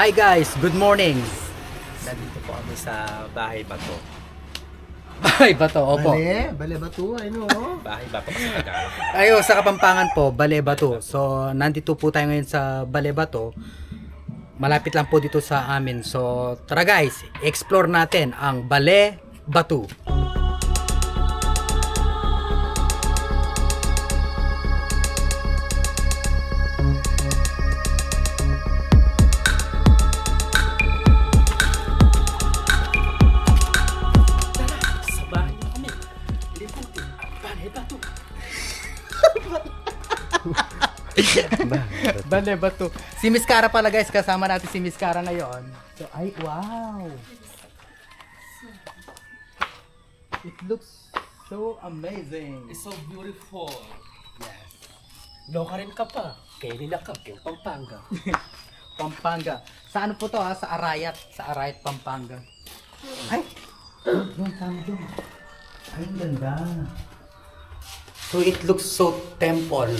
Hi guys, good morning. Nandito po kami sa bahay bato. Bahay bato, opo. Bale, bale ba to? Ano? Bahay bato kasi Tagalog. Ayo, sa Kapampangan po, Bale Bato. So, nandito po tayo ngayon sa Bale Bato. Malapit lang po dito sa amin. So, tara guys, explore natin ang Bale Bato. Sa Bale Bato. Si Miss Cara pala guys, kasama natin si Miss Cara ngayon. So, ay, wow. It looks so amazing. It's so beautiful. Yes. Loka rin ka pa. Kaya nila ka, kaya Pampanga. Pampanga. Sa ano po to ha? Sa Arayat. Sa Arayat, Pampanga. Ay! Doon, tama doon. Ay, ang ganda. So it looks so temple.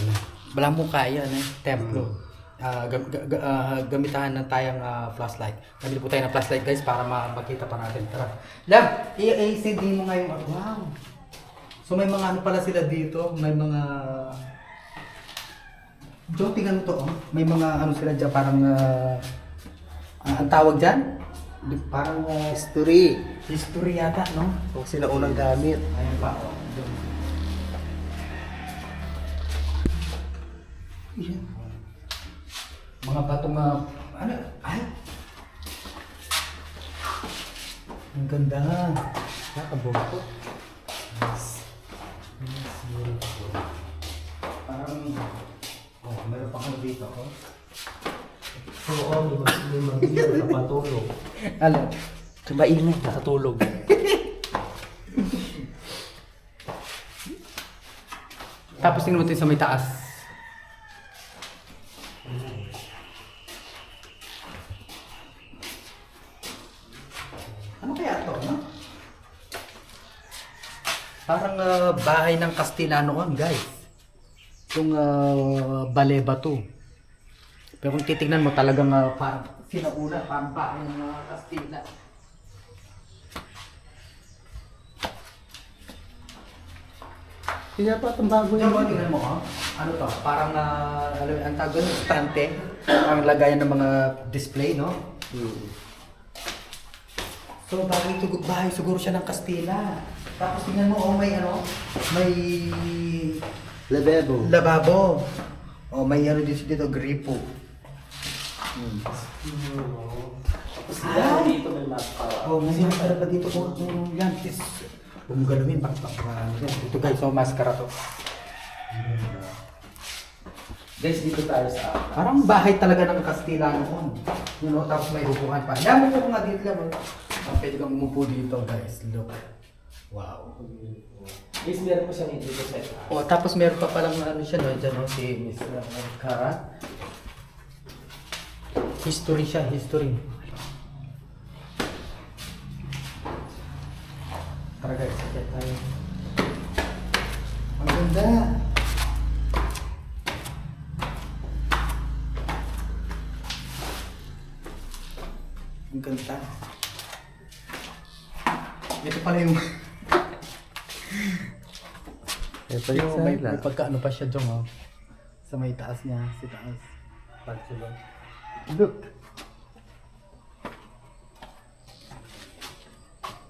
Wala mo kaya, eh. Templo. Ah, gam- ga- ga- ah, gamitahan ng tayong ah, flashlight. Gamit po tayo ng flashlight guys para ma- makita pa natin. Tara. Lab, i-ACD mo ngayon. Wow. So may mga ano pala sila dito. May mga Jo, tingnan mo to, oh. May mga ano sila dyan, parang, ah, ah, ang tawag dyan? Parang ah, History. history yata, no? Kung sila unang gamit. Ayun pa, oh. Yan. Mga batong, ah, ano, ay! Ang ganda. Nakabog ko. Yes. Yes, beautiful. Parang, oh, meron pang ano dito, oh. Oo, may mas may magiging nakapatulog. Kaya maingay, nakatulog. Tapos tingnan mo ito sa may taas. Ano kaya to, no? Parang ah, bahay ng Kastila noon, guys. Yung uh, Baleba to. Pero kung titignan mo talagang uh, parang sinauna, parang bahay ng mga Kastila. Kaya pa itong bago Yung mga tingnan mo, oh. ano to? Parang, uh, alam mo, ang tawag doon, estante. Ang lagayan ng mga display, no? Hmm. So, bagay ito, bahay siguro siya ng Kastila. Tapos tingnan mo, oh, may ano, may Labebo. lababo. Oh, may ano dito, dito, gripo. Tapos sila dito may maskara. Oh, may maskara pa dito kung kung yan. Tis, kung galawin, pang pang ano yan. Ito guys, oh, maskara to. Guys, dito tayo sa Parang bahay talaga ng Kastila noon. You know, tapos may upuan pa. Yan, umupo nga dito lang. oh. Ah, Pwede kang umupo dito, guys. Look. Wow. Guys, meron po siyang dito sa Oh, tapos meron pa palang ano siya, no? Diyan, no? Si Miss Cara. History siya, history. Tara guys, sakit tayo. Ang ganda. Ang ganda. Ito pala yung... Ito Yung may, may pagkaano pa siya dyan, oh. Sa may taas niya, si taas. Pagsulong. Look!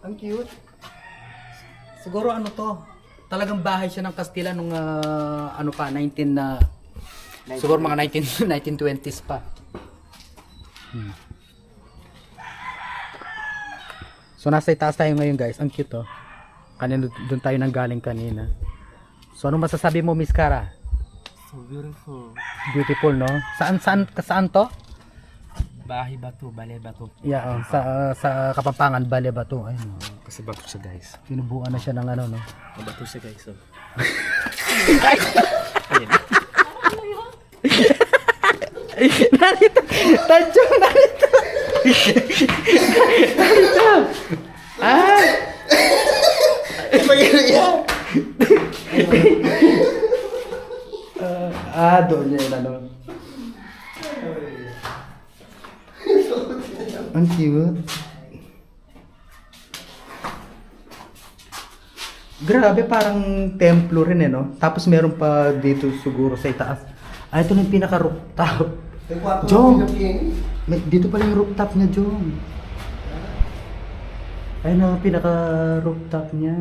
Ang cute. Siguro ano to, talagang bahay siya ng Kastila nung ah, ano pa, 19 na, siguro mga 19, 1920s pa. Hmm. So nasa itaas tayo ngayon guys, ang cute oh. Kanina doon tayo nang galing kanina. So ano masasabi mo Miss Cara? So beautiful. Beautiful no? Saan saan saan to? Bahay bato, bale bato. Yeah, oh, sa sa Kapampangan Bale ba to? Ayun. oh. Kasi bato siya guys. Sinubuan na siya ng ano no. Bato siya guys. Oh. narito! Tadyo, narito! Ah! Ah, ah, doon yun, ano. Ang cute. Grabe, parang templo rin eh, no? Tapos meron pa dito siguro sa itaas. Ah, ito na yung pinaka-rooftop. Jong! May, dito pala yung rooftop niya, Jong. Ayun ang pinaka-rooftop niya.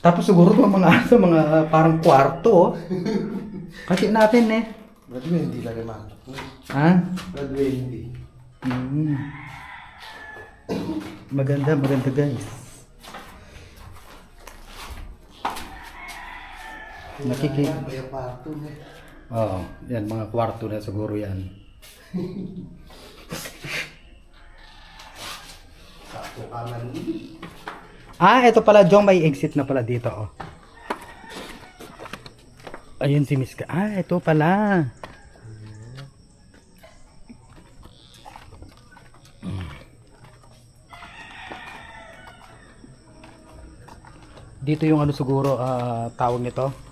Tapos siguro ito mga asa, mga parang kwarto, oh. Kasi natin eh. Broadway, hindi lang naman. Ha? Broadway, hindi. Mm. Maganda, maganda guys. Nakiki... Ba yung kwarto niya? Oo, yan mga kwarto na siguro yan. Sakto kanan. Ah, ito pala, Jong, may exit na pala dito, oh. Ayun si Miss Ka. Ah, ito pala. Dito yung ano siguro, ah, tawag nito.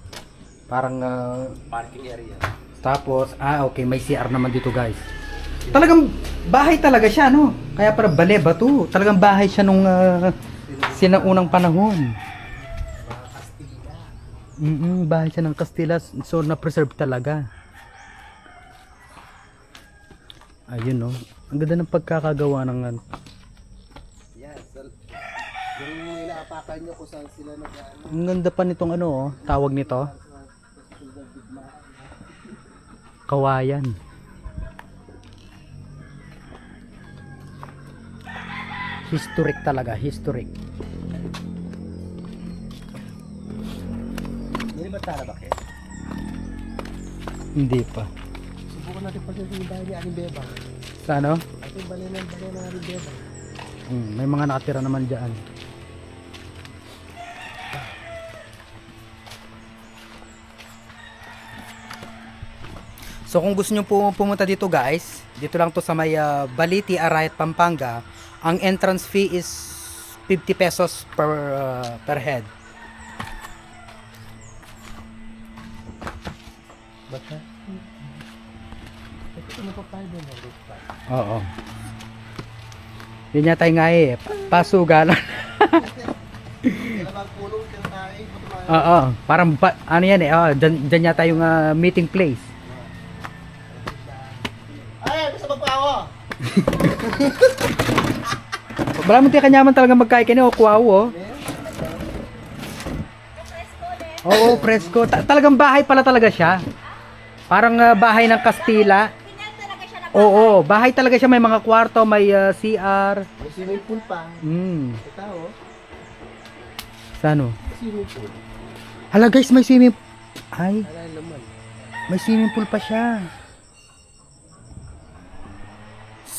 Parang, ah, Parking area. tapos, ah, okay, may CR naman dito, guys. Talagang bahay talaga siya, no? Kaya para bale ba to? Talagang bahay siya nung uh, sinaunang panahon. Mm bahay siya ng Kastila. So, na-preserve talaga. Ayun, no? Ang ganda ng pagkakagawa ng ano. Yan. Sal- yung inaapakan nyo kung saan sila nag Ang ganda pa nitong ano, oh, tawag nito. Kawayan. Historic talaga, historic. Hindi ba tara ba kayo? Hindi pa. Subukan natin pag yung bahay ni Aling Beba. Sa ano? Yung balay ng balay ng Aling Beba. Hmm, may mga nakatira naman dyan. So kung gusto nyo po pumunta dito guys, dito lang to sa may ah, Baliti, Arayat, Pampanga. Ang entrance fee is 50 pesos per ah, per head. Basta? Ito ano pa tayo doon. Oo. Yun yata nga eh, pasugalan. Tayo. Oo, parang ba, ano yan eh, oh, dyan, dyan yata yung ah, meeting place. Wala mo kanyaman talaga magkain kanya o kuwaw oh. Oo, presko. Ta- talagang bahay pala talaga siya. Parang ah, bahay ng Kastila. Oo, bahay talaga siya. May mga kwarto, may ah, CR. May swimming pool pa. Hmm. Ito oh. Sa ano? Swimming pool. Hala guys, may swimming... Ay, Wala naman. may swimming pool pa siya.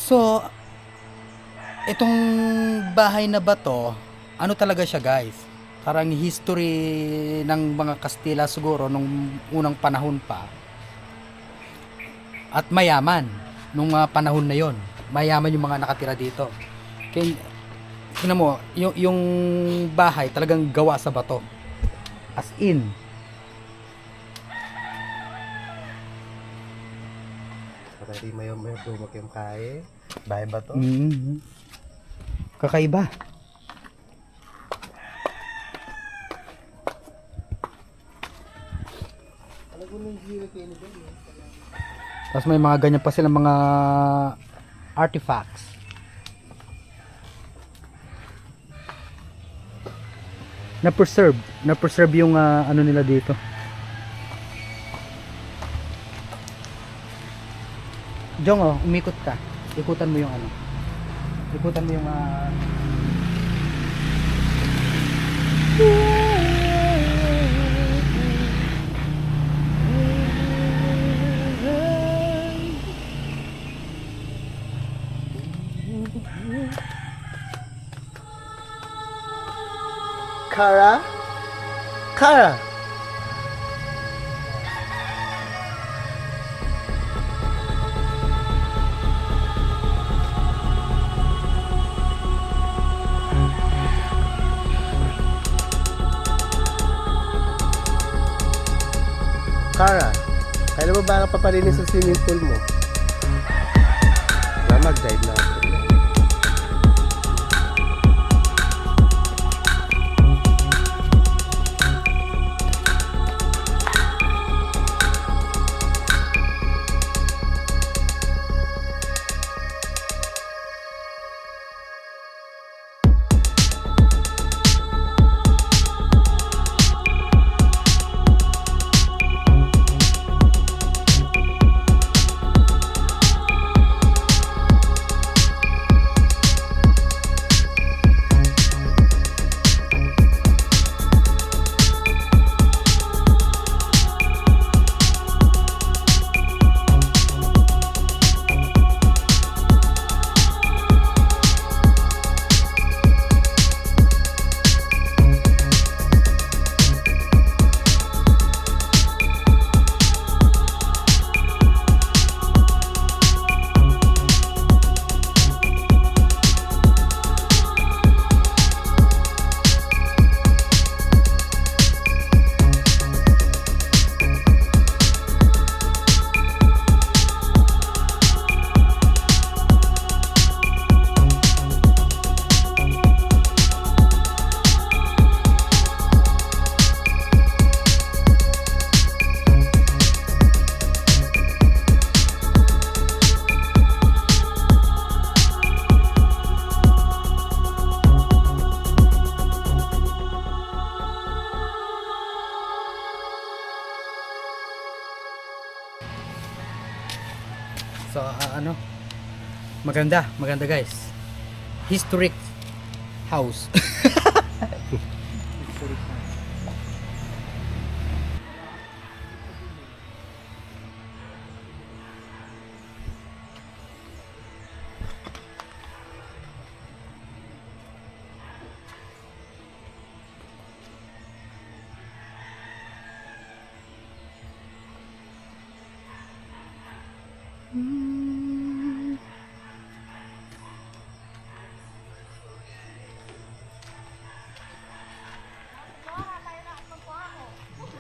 So, itong bahay na bato, ano talaga siya guys? Parang history ng mga Kastila siguro nung unang panahon pa. At mayaman nung mga panahon na yon. Mayaman yung mga nakatira dito. Kaya, tingnan mo, yung, yung bahay talagang gawa sa bato. As in. Parang may may tumak yung kaya. Bahay ba to? Mhm. Kakaiba. Tapos may mga ganyan pa silang mga artifacts. Na preserve, na preserve yung ah, ano nila dito. Jong oh, umikot ka. Ikutan mo yung ano. Ikutan mo yung ah, Kara? Kara! Kara, kailan mo baba ka papalinis sa swimming pool mo. Wala mag-dive na ano? Maganda, maganda guys. Historic house. Tama na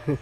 yun.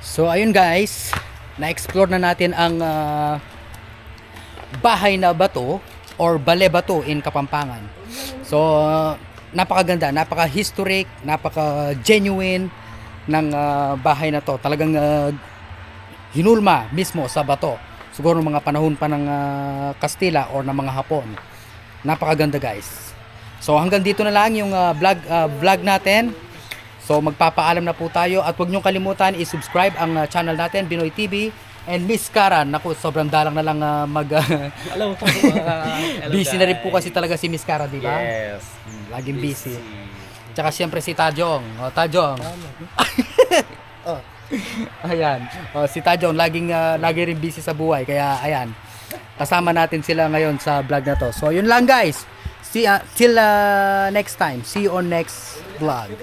So ayun guys, na-explore na natin ang ah, bahay na bato or bale bato in Kapampangan. So ah, napakaganda, napaka-historic, napaka-genuine ng ah, bahay na to. Talagang ah, hinulma mismo sa bato. Siguro mga panahon pa ng ah, Kastila or ng mga Hapon. Napakaganda guys. So hanggang dito na lang yung ah, vlog ah, vlog natin. So magpapaalam na po tayo at huwag niyong kalimutan i-subscribe ang uh, channel natin Binoy TV and Miss Karan. Naku, sobrang dalang na lang uh, mag uh, Hello po. busy na rin po kasi talaga si Miss Karan, di ba? Yes. Laging busy. Tsaka siyempre si Tajong. O, Tajong. Oh, Ayan. O, si Tajong laging uh, lagi rin busy sa buhay kaya ayan. Kasama natin sila ngayon sa vlog na to. So yun lang guys. See uh, till uh, next time. See you on next vlog.